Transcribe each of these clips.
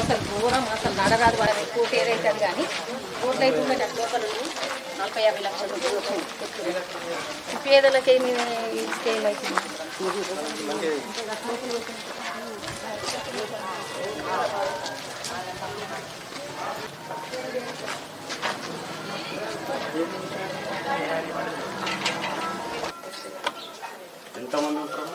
అసలు దూరం అసలు నడరాదు వాళ్ళని ఎక్కువ పేరు అవుతుంది కానీ రోడ్లు అయితే ఉన్నాయి అటు లోపల నలభై యాభై లక్షల రూపాయలు వచ్చినాయి పేదలకి ఏమి ఇస్తే ఏమవుతుంది ఎంతమంది ఉంటారు?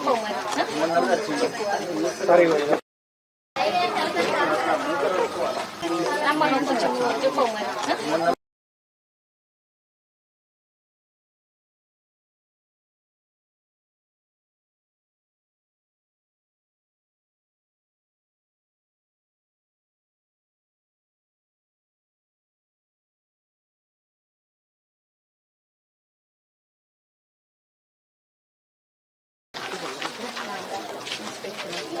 చెప్పు మరి చెప్పు రమ్మను కొంచెం చెప్పు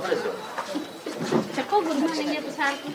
మరి చెప్పు గుడ్ మార్నింగ్ చెప్పు సార్కి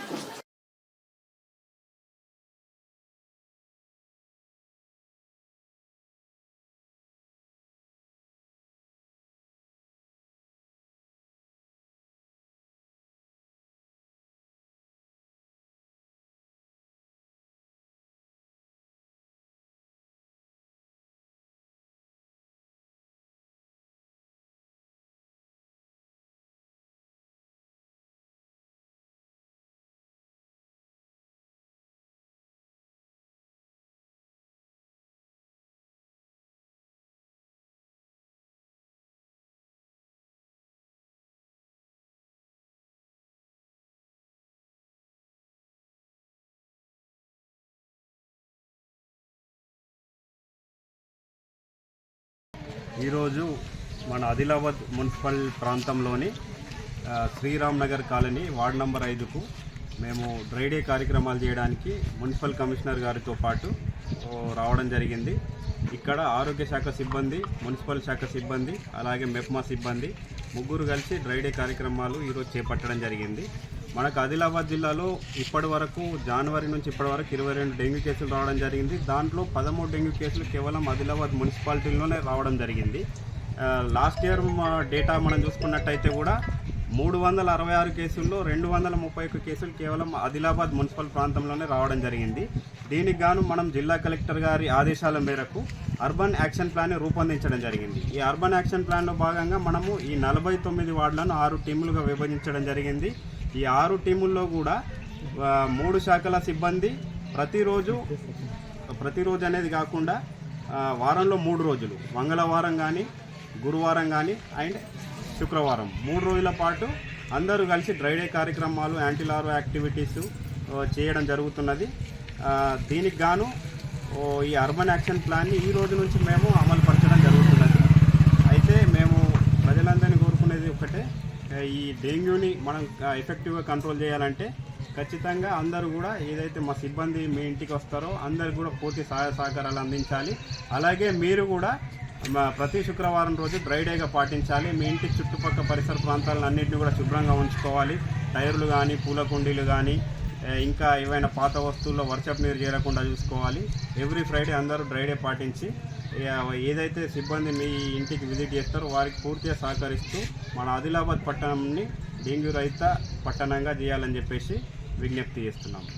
ఈరోజు మన ఆదిలాబాద్ మున్సిపల్ ప్రాంతంలోని Sriramnagar Sriram Nagar colony ward number ఐదుకు మేము డ్రై డే కార్యక్రమాలు చేయడానికి మున్సిపల్ కమిషనర్ గారితో పాటు రావడం జరిగింది. ఇక్కడ ఆరోగ్య శాఖ సిబ్బంది మున్సిపల్ శాఖ సిబ్బంది అలాగే మెప్మా సిబ్బంది ముగ్గురు కలిసి డ్రై డే కార్యక్రమాలు ఈరోజు చేపట్టడం జరిగింది. మనకు ఆదిలాబాద్ జిల్లాలో ఇప్పటి వరకు జనవరి నుంచి ఇప్పటి వరకు ఇరవై రెండు డెంగ్యూ కేసులు రావడం జరిగింది. దాంట్లో పదమూడు డెంగ్యూ కేసులు కేవలం ఆదిలాబాద్ మున్సిపాలిటీలోనే రావడం జరిగింది. లాస్ట్ ఇయర్ మా డేటా మనం చూసుకున్నట్టయితే కూడా మూడు వందల అరవై ఆరు కేసుల్లో రెండు వందల ముప్పై ఒక్క కేసులు కేవలం ఆదిలాబాద్ మున్సిపల్ ప్రాంతంలోనే రావడం జరిగింది. దీనికి గాను మనం జిల్లా కలెక్టర్ గారి ఆదేశాల మేరకు అర్బన్ యాక్షన్ ప్లాన్ రూపొందించడం జరిగింది. ఈ అర్బన్ యాక్షన్ ప్లాన్లో భాగంగా మనము ఈ నలభై తొమ్మిది వార్డులను ఆరు టీములుగా విభజించడం జరిగింది. ఈ ఆరు టీముల్లో కూడా మూడు శాఖల సిబ్బంది ప్రతిరోజు ప్రతిరోజు అనేది కాకుండా వారంలో మూడు రోజులు. మంగళవారం కానీ గురువారం కానీ అండ్ శుక్రవారం. మూడు రోజుల పాటు అందరూ కలిసి డ్రైడే కార్యక్రమాలు యాంటీలారో యాక్టివిటీస్ చేయడం జరుగుతున్నది. దీనికి గాను ఓ, ఈ అర్బన్ యాక్షన్ ప్లాన్ని ఈ రోజు నుంచి మేము అమలుపరచడం జరుగుతున్నది. అయితే మేము ప్రజలందరినీ కోరుకునేది ఒకటే ఈ డెంగ్యూని మనం ఎఫెక్టివ్గా కంట్రోల్ చేయాలంటే ఖచ్చితంగా అందరూ కూడా ఏదైతే మా సిబ్బంది మీ ఇంటికి వస్తారో అందరు కూడా పూర్తి సహాయ సహకారాలు అందించాలి. అలాగే మీరు కూడా మా ప్రతి శుక్రవారం రోజు డ్రై డేగా పాటించాలి. మీ ఇంటి చుట్టుపక్కల పరిసర ప్రాంతాలను అన్నింటినీ కూడా శుభ్రంగా ఉంచుకోవాలి. టైర్లు కానీ పూల కుండీలు కానీ ఇంకా ఏవైనా పాత వస్తువుల్లో వర్షపు నీరు చేరకుండా చూసుకోవాలి. ఎవ్రీ ఫ్రైడే అందరూ డ్రై డే పాటించి ఏదైతే సిబ్బంది మీ ఇంటికి విజిట్ చేస్తారో వారికి పూర్తిగా సహకరిస్తూ మన ఆదిలాబాద్ పట్టణంని డెంగ్యూ రహిత పట్టణంగా చేయాలని చెప్పేసి విజ్ఞప్తి చేస్తున్నాము.